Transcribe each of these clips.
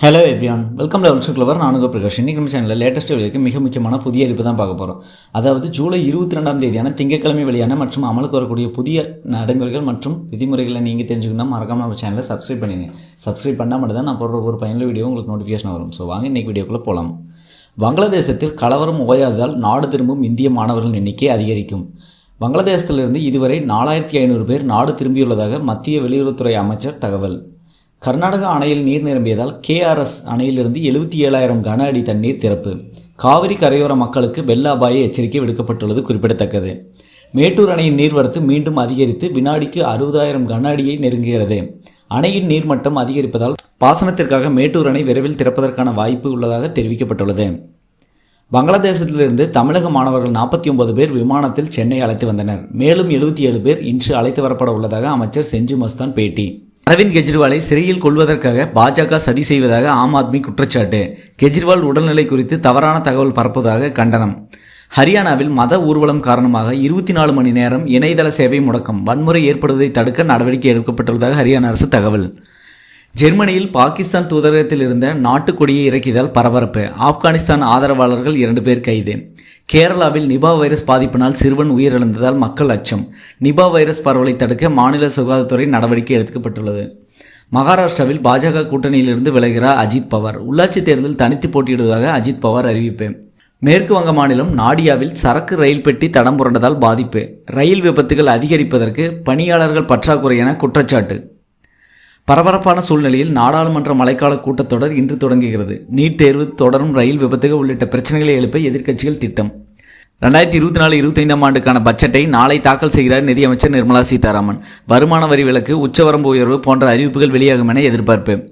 Hello everyone welcome லெவல் சுக்லவர் நானுங்க பிரகாஷ். இன்றைக்கி நம்ம சேனலில் லேட்டஸ்ட் வீடியோக்கு மிக முக்கியமான புதிய அறிவிப்பு தான் பார்க்க போகிறோம் அதாவது ஜூலை இருபத்தி ரெண்டாம் தேதியான திங்கட்கிழமை வெளியான மற்றும் அமலுக்கு வரக்கூடிய புதிய நடைமுறைகள் மற்றும் விதிமுறைகளை நீங்கள் தெரிஞ்சுக்கணும் மறக்காம நம்ம சேனலை சப்ஸ்கிரைப் பண்ணிடுங்க சப்ஸ்கிரைப் பண்ணால் மட்டும் தான் நான் போடுற ஒரு பயனுள்ள வீடியோ உங்களுக்கு நோட்டிஃபிகேஷன் வரும். ஸோ வாங்க இன்றைக்கி வீடியோக்குள்ளே போகலாம் வங்களாதேசத்தில் கலவரம் ஓயாததால் நாடு திரும்பும் இந்திய மாணவர்களின் எண்ணிக்கை அதிகரிக்கும். வங்களாதேசத்திலிருந்து இதுவரை நாலாயிரத்தி ஐநூறு பேர் நாடு திரும்பியுள்ளதாக மத்திய வெளியுறவுத்துறை அமைச்சர் தகவல். கர்நாடக அணையில் நீர் நிரம்பியதால் கேஆர்எஸ் அணையிலிருந்து எழுபத்தி ஏழாயிரம் கன அடி தண்ணீர் திறப்பு. காவிரி கரையோர மக்களுக்கு வெள்ள அபாய எச்சரிக்கை விடுக்கப்பட்டுள்ளது குறிப்பிடத்தக்கது. மேட்டூர் அணையின் நீர்வரத்து மீண்டும் அதிகரித்து வினாடிக்கு அறுபதாயிரம் கன அடியை நெருங்குகிறது. அணையின் நீர்மட்டம் அதிகரிப்பதால் பாசனத்திற்காக மேட்டூர் அணை விரைவில் திறப்பதற்கான வாய்ப்பு உள்ளதாக தெரிவிக்கப்பட்டுள்ளது. வங்களாதேசத்திலிருந்து தமிழக மாணவர்கள் நாற்பத்தி ஒன்பது பேர் விமானத்தில் சென்னை அழைத்து வந்தனர். மேலும் எழுபத்தி ஏழு பேர் இன்று அழைத்து வரப்பட உள்ளதாக அமைச்சர் செஞ்சு மஸ்தான் பேட்டி. அரவிந்த் கெஜ்ரிவாலை சிறையில் கொள்வதற்காக பாஜக சதி செய்வதாக ஆம் ஆத்மி குற்றச்சாட்டு. கெஜ்ரிவால் உடல்நிலை குறித்து தவறான தகவல் பரப்புவதாக கண்டனம். ஹரியானாவில் மத ஊர்வலம் காரணமாக இருபத்தி நாலு மணி நேரம் இணையதள சேவை முடக்கம். வன்முறை ஏற்படுவதை தடுக்க நடவடிக்கை எடுக்கப்பட்டுள்ளதாக ஹரியானா அரசு தகவல். ஜெர்மனியில் பாகிஸ்தான் தூதரகத்தில் இருந்த நாட்டுக்கொடியை இறக்கியதால் பரபரப்பு. ஆப்கானிஸ்தான் ஆதரவாளர்கள் இரண்டு பேர் கைது. கேரளாவில் நிபா வைரஸ் பாதிப்பினால் சிறுவன் உயிரிழந்ததால் மக்கள் அச்சம். நிபா வைரஸ் பரவலை தடுக்க மாநில சுகாதாரத்துறை நடவடிக்கை எடுக்கப்பட்டுள்ளது. மகாராஷ்டிராவில் பாஜக கூட்டணியிலிருந்து விலகிறார் அஜித் பவார். உள்ளாட்சி தேர்தலில் தனித்து போட்டியிடுவதாக அஜித் பவார் அறிவிப்பு. மேற்கு வங்க மாநிலம் நாடியாவில் சரக்கு ரயில் பெட்டி தடம் புரண்டதால் பாதிப்பு. ரயில் விபத்துகள் அதிகரிப்பதற்கு பணியாளர்கள் பற்றாக்குறை என குற்றச்சாட்டு. பரபரப்பான சூழ்நிலையில் நாடாளுமன்ற மழைக்கால கூட்டத்தொடர் இன்று தொடங்குகிறது. நீட் தேர்வு தொடரும் ரயில் விபத்துகள் உள்ளிட்ட பிரச்சனைகளை எழுப்ப எதிர்க்கட்சிகள் திட்டம். ரெண்டாயிரத்தி இருபத்தி நாலு இருபத்தைந்தாம் ஆண்டுக்கான பட்ஜெட்டை நாளை தாக்கல் செய்கிறார் நிதியமைச்சர் நிர்மலா சீதாராமன். வருமான வரி விலக்கு உச்சவரம்பு உயர்வு போன்ற அறிவிப்புகள் வெளியாகும் என எதிர்பார்ப்பு.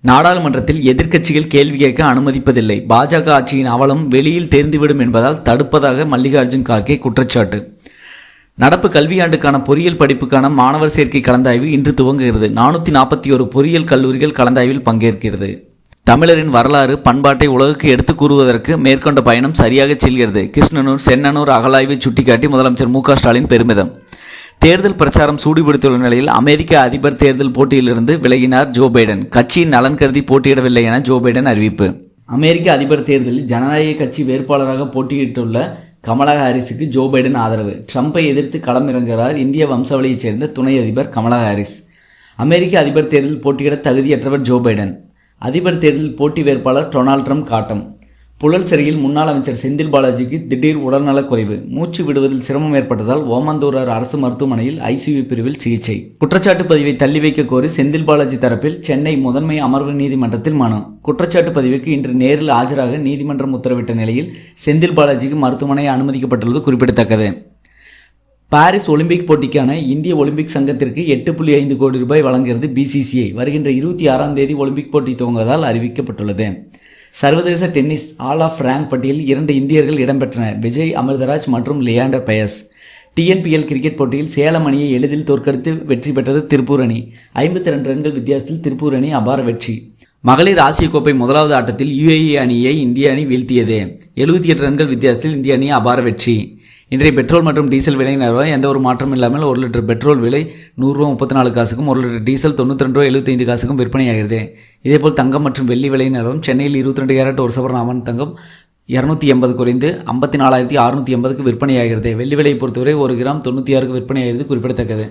நாடாளுமன்றத்தில் எதிர்க்கட்சிகள் கேள்வி கேட்க அனுமதிப்பதில்லை. பாஜக ஆட்சியின் அவலம் வெளியில் தேர்ந்துவிடும் என்பதால் தடுப்பதாக மல்லிகார்ஜுன் கார்கே குற்றச்சாட்டு. நடப்பு கல்வியாண்டுக்கான பொறியியல் படிப்புக்கான மாணவர் சேர்க்கை கலந்தாய்வு இன்று துவங்குகிறது. நானூற்றி நாற்பத்தி ஒரு பொறியியல் கல்லூரிகள் கலந்தாய்வில் பங்கேற்கிறது. தமிழரின் வரலாறு பண்பாட்டை உலகுக்கு எடுத்துக் கூறுவதற்கு மேற்கொண்ட பயணம் சரியாக செல்கிறது. கிருஷ்ணனூர் சென்னனூர் அகலாய்வை சுட்டிக்காட்டி முதலமைச்சர் மு ஸ்டாலின் பெருமிதம். தேர்தல் பிரச்சாரம் சூடுபிடித்துள்ள நிலையில் அமெரிக்க அதிபர் தேர்தல் போட்டியிலிருந்து விலகினார் ஜோ பைடன். கட்சியின் நலன் கருதி போட்டியிடவில்லை என ஜோ பைடன் அறிவிப்பு. அமெரிக்க அதிபர் தேர்தலில் ஜனநாயக கட்சி வேட்பாளராக போட்டியிட்டுள்ள கமலா ஹாரிஸுக்கு ஜோ பைடன் ஆதரவு. ட்ரம்ப்பை எதிர்த்து களமிறங்குகிறார் இந்திய வம்சாவளியைச் சேர்ந்த துணை அதிபர் கமலா ஹாரிஸ் அமெரிக்க அதிபர் தேர்தலில் போட்டியிட தகுதியற்றவர் ஜோ பைடன். அதிபர் தேர்தலில் போட்டி வேட்பாளர் டொனால்ட் ட்ரம்ப் காட்டம். புழல் சிறையில் முன்னாள் அமைச்சர் செந்தில் பாலாஜிக்கு திடீர் உடல்நலக் குறைவு. மூச்சு விடுவதில் சிரமம் ஏற்பட்டதால் ஓமந்தூரார் அரசு மருத்துவமனையில் ஐசியு பிரிவில் சிகிச்சை. குற்றச்சாட்டு பதிவை தள்ளி வைக்க கோரி செந்தில் பாலாஜி தரப்பில் சென்னை முதன்மை அமர்வு நீதிமன்றத்தில் மனு. குற்றச்சாட்டு பதிவுக்கு இன்று நேரில் ஆஜராக நீதிமன்றம் உத்தரவிட்ட நிலையில் செந்தில் பாலாஜிக்கு மருத்துவமனை அனுமதிக்கப்பட்டுள்ளது குறிப்பிடத்தக்கது. பாரிஸ் ஒலிம்பிக் போட்டிக்கான இந்திய ஒலிம்பிக் சங்கத்திற்கு எட்டு புள்ளி ஐந்து கோடி ரூபாய் வழங்குகிறது பிசிசிஐ வருகின்ற இருபத்தி ஆறாம் தேதி ஒலிம்பிக் போட்டி துவங்குவதால் அறிவிக்கப்பட்டுள்ளது. சர்வதேச டென்னிஸ் ஆல் ஆஃப் ரேங்க் பட்டியலில் இரண்டு இந்தியர்கள் இடம்பெற்றனர் விஜய் அமிர்தராஜ் மற்றும் லியாண்டர் பயஸ். டிஎன்பிஎல் கிரிக்கெட் போட்டியில் சேலம் அணியை எளிதில் தோற்கடித்து வெற்றி பெற்றது திருப்பூர் அணி. ஐம்பத்தி ரெண்டு ரன்கள் வித்தியாசத்தில் திருப்பூர் அணி அபார வெற்றி. மகளிர் ஆசிய கோப்பை முதலாவது ஆட்டத்தில் யுஏஇ அணியை இந்திய அணி வீழ்த்தியது. எழுபத்தி எட்டு ரன்கள் வித்தியாசத்தில் இந்திய அணி அபார வெற்றி. இன்றைய பெட்ரோல் மற்றும் டீசல் விலை நிலவரம் எந்த ஒரு மாற்றம் இல்லாமல் ஒரு லிட்டர் பெட்ரோல் விலை நூறுரூவா முப்பத்தி நாலு காசுக்கும் ஒரு லிட்டர் டீசல் தொண்ணூற்றி ரெண்டு ரூபா எழுபத்தைந்து காசுக்கும் விற்பனையாகிறது. இதேபோல் தங்கம் மற்றும் வெள்ளி விலை நிலவரம் சென்னையில் இருபத்தி ரெண்டு கேரட் ஒரு சவரன் அமன் தங்கம் இரநூத்தி எண்பது குறைந்து ஐம்பத்தி நாலாயிரத்தி அறுநூற்றி எண்பதுக்கு விற்பனையாகிறது. வெள்ளி விலையை பொறுத்தவரை ஒரு கிராம் தொண்ணூற்றி ஆறுக்கு விற்பனையாகிறது குறிப்பிடத்தக்கது.